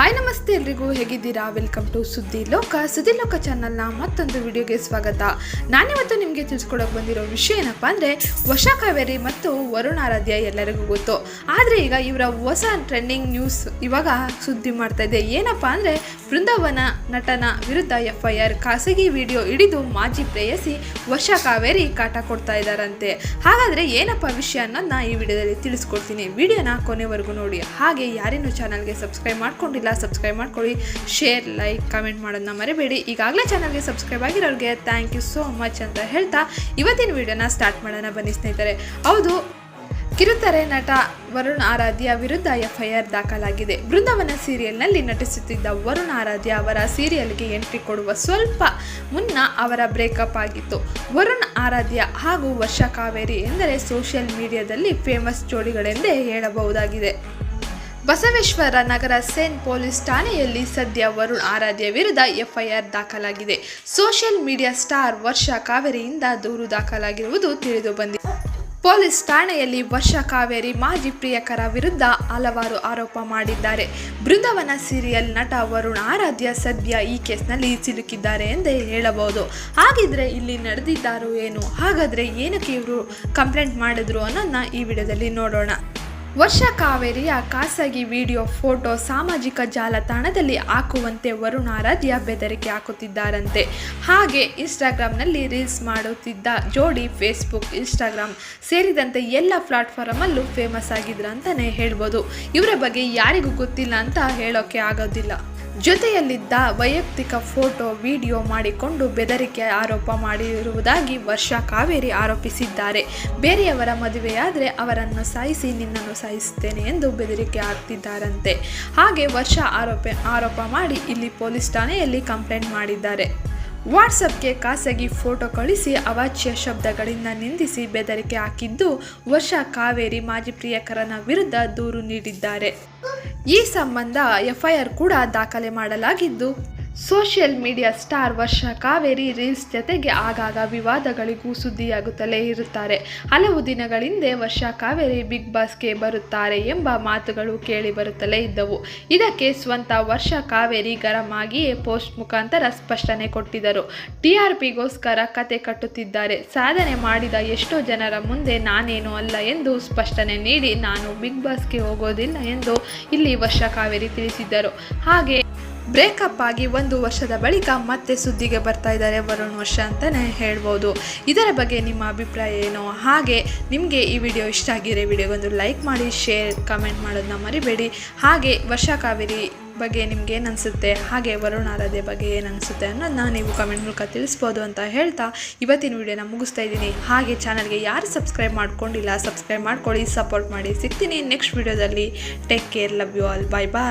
ನಮಸ್ತೆ ಎಲ್ರಿಗೂ, ಹೇಗಿದ್ದೀರಾ? ವೆಲ್ಕಮ್ ಟು ಸುದ್ದಿ ಲೋಕ. ಸುದ್ದಿ ಲೋಕ ಚಾನಲ್ನ ಮತ್ತೊಂದು ವಿಡಿಯೋಗೆ ಸ್ವಾಗತ. ನಾನಿವತ್ತು ನಿಮಗೆ ತಿಳಿಸ್ಕೊಡೋಕೆ ಬಂದಿರೋ ವಿಷಯ ಏನಪ್ಪ ಅಂದರೆ ವಶ ಕಾವೇರಿ ಮತ್ತು ವರುಣಾರಾಧ್ಯ ಎಲ್ಲರಿಗೂ ಗೊತ್ತು. ಆದರೆ ಈಗ ಇವರ ಹೊಸ ಟ್ರೆಂಡಿಂಗ್ ನ್ಯೂಸ್ ಇವಾಗ ಸುದ್ದಿ ಮಾಡ್ತಾ ಇದೆ. ಏನಪ್ಪ ಅಂದರೆ ಬೃಂದಾವನ ನಟನ ವಿರುದ್ಧ ಎಫ್ಐಆರ್ ಖಾಸಗಿ ವಿಡಿಯೋ ಹಿಡಿದು ಮಾಜಿ ಪ್ರೇಯಸಿ ವರ್ಷ ಕಾವೇರಿ ಕಾಟ ಕೊಡ್ತಾ ಇದ್ದಾರಂತೆ. ಹಾಗಾದರೆ ಏನಪ್ಪ ವಿಷಯ ಅನ್ನೋದನ್ನ ಈ ವಿಡಿಯೋದಲ್ಲಿ ತಿಳಿಸ್ಕೊಡ್ತೀನಿ. ವಿಡಿಯೋನ ಕೊನೆವರೆಗೂ ನೋಡಿ. ಹಾಗೆ ಯಾರೇನು ಚಾನಲ್ಗೆ ಸಬ್ಸ್ಕ್ರೈಬ್ ಮಾಡ್ಕೊಂಡಿಲ್ಲ, ಸಬ್ಸ್ಕ್ರೈಬ್ ಮಾಡ್ಕೊಳ್ಳಿ. ಶೇರ್, ಲೈಕ್, ಕಮೆಂಟ್ ಮಾಡೋದನ್ನ ಮರಿಬೇಡಿ. ಈಗಾಗಲೇ ಚಾನಲ್ಗೆ ಸಬ್ಸ್ಕ್ರೈಬ್ ಆಗಿರೋರಿಗೆ ಥ್ಯಾಂಕ್ ಯು ಸೋ ಮಚ್ ಅಂತ ಹೇಳ್ತಾ ಇವತ್ತಿನ ವಿಡಿಯೋನ ಸ್ಟಾರ್ಟ್ ಮಾಡೋಣ ಬನ್ನಿ ಸ್ನೇಹಿತರೆ. ಹೌದು ಕಿರುತೆರೆ ನಟ ವರುಣ್ ಆರಾಧ್ಯ ವಿರುದ್ಧ ಎಫ್ಐಆರ್ ದಾಖಲಾಗಿದೆ. ಬೃಂದಾವನ ಸೀರಿಯಲ್ನಲ್ಲಿ ನಟಿಸುತ್ತಿದ್ದ ವರುಣ್ ಆರಾಧ್ಯ ಅವರ ಸೀರಿಯಲ್ಗೆ ಎಂಟ್ರಿ ಕೊಡುವ ಸ್ವಲ್ಪ ಮುನ್ನ ಅವರ ಬ್ರೇಕಪ್ ಆಗಿತ್ತು. ವರುಣ್ ಆರಾಧ್ಯ ಹಾಗೂ ವರ್ಷ ಕಾವೇರಿ ಎಂದರೆ ಸೋಷಿಯಲ್ ಮೀಡಿಯಾದಲ್ಲಿ ಫೇಮಸ್ ಜೋಡಿಗಳೆಂದೇ ಹೇಳಬಹುದಾಗಿದೆ. ಬಸವೇಶ್ವರ ನಗರ ಸೇನ್ ಪೊಲೀಸ್ ಠಾಣೆಯಲ್ಲಿ ಸದ್ಯ ವರುಣ್ ಆರಾಧ್ಯ ವಿರುದ್ಧ ಎಫ್ಐಆರ್ ದಾಖಲಾಗಿದೆ. ಸೋಷಿಯಲ್ ಮೀಡಿಯಾ ಸ್ಟಾರ್ ವರ್ಷ ಕಾವೇರಿಯಿಂದ ದೂರು ದಾಖಲಾಗಿರುವುದು ತಿಳಿದು ಬಂದಿದೆ. ಪೊಲೀಸ್ ಠಾಣೆಯಲ್ಲಿ ವರ್ಷ ಕಾವೇರಿ ಮಾಜಿ ಪ್ರಿಯಕರ ವಿರುದ್ಧ ಹಲವಾರು ಆರೋಪ ಮಾಡಿದ್ದಾರೆ. ಬೃಂದಾವನ ಸೀರಿಯಲ್ ನಟ ವರುಣ್ ಆರಾಧ್ಯ ಸದ್ಯ ಈ ಕೇಸ್ನಲ್ಲಿ ಸಿಲುಕಿದ್ದಾರೆ ಎಂದೇ ಹೇಳಬಹುದು. ಹಾಗಿದ್ರೆ ಇಲ್ಲಿ ನಡೆದಿದ್ದಾರೋ ಏನು? ಹಾಗಾದ್ರೆ ಏನಕ್ಕೆ ಇವರು ಕಂಪ್ಲೇಂಟ್ ಮಾಡಿದ್ರು ಅನ್ನೋದನ್ನ ಈ ವಿಡಿಯೋದಲ್ಲಿ ನೋಡೋಣ. ವರ್ಷ ಕಾವೇರಿಯ ಖಾಸಗಿ ವಿಡಿಯೋ ಫೋಟೋ ಸಾಮಾಜಿಕ ಜಾಲತಾಣದಲ್ಲಿ ಹಾಕುವಂತೆ ವರುಣ್ ಆರಾಧ್ಯ ಬೆದರಿಕೆ ಹಾಕುತ್ತಿದ್ದಾರಂತೆ. ಹಾಗೆ ಇನ್ಸ್ಟಾಗ್ರಾಮ್ನಲ್ಲಿ ರೀಲ್ಸ್ ಮಾಡುತ್ತಿದ್ದ ಜೋಡಿ ಫೇಸ್ಬುಕ್ ಇನ್ಸ್ಟಾಗ್ರಾಮ್ ಸೇರಿದಂತೆ ಎಲ್ಲ ಪ್ಲಾಟ್ಫಾರ್ಮಲ್ಲೂ ಫೇಮಸ್ ಆಗಿದ್ರು ಅಂತಲೇ ಹೇಳ್ಬೋದು. ಇವರ ಬಗ್ಗೆ ಯಾರಿಗೂ ಗೊತ್ತಿಲ್ಲ ಅಂತ ಹೇಳೋಕೆ ಆಗೋದಿಲ್ಲ. ಜೊತೆಯಲ್ಲಿದ್ದ ವೈಯಕ್ತಿಕ ಫೋಟೋ, ವಿಡಿಯೋ ಮಾಡಿಕೊಂಡು ಬೆದರಿಕೆ ಆರೋಪ ಮಾಡಿರುವುದಾಗಿ ವರ್ಷ ಕಾವೇರಿ ಆರೋಪಿಸಿದ್ದಾರೆ. ಬೇರೆಯವರ ಮದುವೆಯಾದರೆ ಅವರನ್ನು ಸಾಯಿಸಿ ನಿನ್ನನ್ನು ಸಾಯಿಸುತ್ತೇನೆ ಎಂದು ಬೆದರಿಕೆ ಹಾಕ್ತಿದ್ದಾರಂತೆ. ಹಾಗೆ ವರ್ಷ ಆರೋಪ ಆರೋಪ ಮಾಡಿ ಇಲ್ಲಿ ಪೊಲೀಸ್ ಠಾಣೆಯಲ್ಲಿ ಕಂಪ್ಲೇಂಟ್ ಮಾಡಿದ್ದಾರೆ. ವಾಟ್ಸಪ್ಗೆ ಖಾಸಗಿ ಫೋಟೋ ಕಳಿಸಿ ಅವಾಚ್ಯ ಶಬ್ದಗಳಿಂದ ನಿಂದಿಸಿ ಬೆದರಿಕೆ ಹಾಕಿದ್ದು ವರ್ಷ ಕಾವೇರಿ ಮಾಜಿ ಪ್ರಿಯಕರನ ವಿರುದ್ಧ ದೂರು ನೀಡಿದ್ದಾರೆ. ಈ ಸಂಬಂಧ ಎಫ್ಐಆರ್ ಕೂಡ ದಾಖಲೆ ಮಾಡಲಾಗಿದ್ದು ಸೋಷಿಯಲ್ ಮೀಡಿಯಾ ಸ್ಟಾರ್ ವರ್ಷ ಕಾವೇರಿ ರೀಲ್ಸ್ ಜತೆಗೆ ಆಗಾಗ ವಿವಾದಗಳಿಗೂ ಸುದ್ದಿಯಾಗುತ್ತಲೇ ಇರುತ್ತಾರೆ. ಹಲವು ದಿನಗಳಿಂದೆ ವರ್ಷ ಕಾವೇರಿ ಬಿಗ್ ಬಾಸ್ಗೆ ಬರುತ್ತಾರೆ ಎಂಬ ಮಾತುಗಳು ಕೇಳಿ ಬರುತ್ತಲೇ ಇದ್ದವು. ಇದಕ್ಕೆ ಸ್ವಂತ ವರ್ಷ ಕಾವೇರಿ ಗರಂ ಆಗಿಯೇ ಪೋಸ್ಟ್ ಮುಖಾಂತರ ಸ್ಪಷ್ಟನೆ ಕೊಟ್ಟಿದ್ದರು. ಟಿ ಆರ್ ಪಿಗೋಸ್ಕರ ಕತೆ ಕಟ್ಟುತ್ತಿದ್ದಾರೆ. ಸಾಧನೆ ಮಾಡಿದ ಎಷ್ಟೋ ಜನರ ಮುಂದೆ ನಾನೇನು ಅಲ್ಲ ಎಂದು ಸ್ಪಷ್ಟನೆ ನೀಡಿ ನಾನು ಬಿಗ್ ಬಾಸ್ಗೆ ಹೋಗೋದಿಲ್ಲ ಎಂದು ಇಲ್ಲಿ ವರ್ಷ ಕಾವೇರಿ ತಿಳಿಸಿದ್ದರು. ಹಾಗೆ ಬ್ರೇಕಪ್ ಆಗಿ ಒಂದು ವರ್ಷದ ಬಳಿಕ ಮತ್ತೆ ಸುದ್ದಿಗೆ ಬರ್ತಾ ಇದ್ದಾರೆ ವರುಣ್ ವರ್ಷ ಅಂತಲೇ ಹೇಳ್ಬೋದು. ಇದರ ಬಗ್ಗೆ ನಿಮ್ಮ ಅಭಿಪ್ರಾಯ ಏನು? ಹಾಗೆ ನಿಮಗೆ ಈ ವಿಡಿಯೋ ಇಷ್ಟ ಆಗಿರೋ ವಿಡಿಯೋಗೊಂದು ಲೈಕ್ ಮಾಡಿ, ಶೇರ್, ಕಮೆಂಟ್ ಮಾಡೋದನ್ನ ಮರಿಬೇಡಿ. ಹಾಗೆ ವರ್ಷ ಕಾವೇರಿ ಬಗ್ಗೆ ನಿಮ್ಗೆ ಏನು ಅನಿಸುತ್ತೆ ಹಾಗೆ ವರುಣ್ ಆರಾಧ್ಯ ಬಗ್ಗೆ ಏನನ್ಸುತ್ತೆ ಅನ್ನೋದನ್ನ ನೀವು ಕಮೆಂಟ್ ಮೂಲಕ ತಿಳಿಸ್ಬೋದು ಅಂತ ಹೇಳ್ತಾ ಇವತ್ತಿನ ವಿಡಿಯೋನ ಮುಗಿಸ್ತಾ ಇದ್ದೀನಿ. ಹಾಗೆ ಚಾನಲ್ಗೆ ಯಾರು ಸಬ್ಸ್ಕ್ರೈಬ್ ಮಾಡ್ಕೊಂಡಿಲ್ಲ, ಸಬ್ಸ್ಕ್ರೈಬ್ ಮಾಡ್ಕೊಳ್ಳಿ, ಸಪೋರ್ಟ್ ಮಾಡಿ. ಸಿಗ್ತೀನಿ ನೆಕ್ಸ್ಟ್ ವಿಡಿಯೋದಲ್ಲಿ. Take care love you all bye bye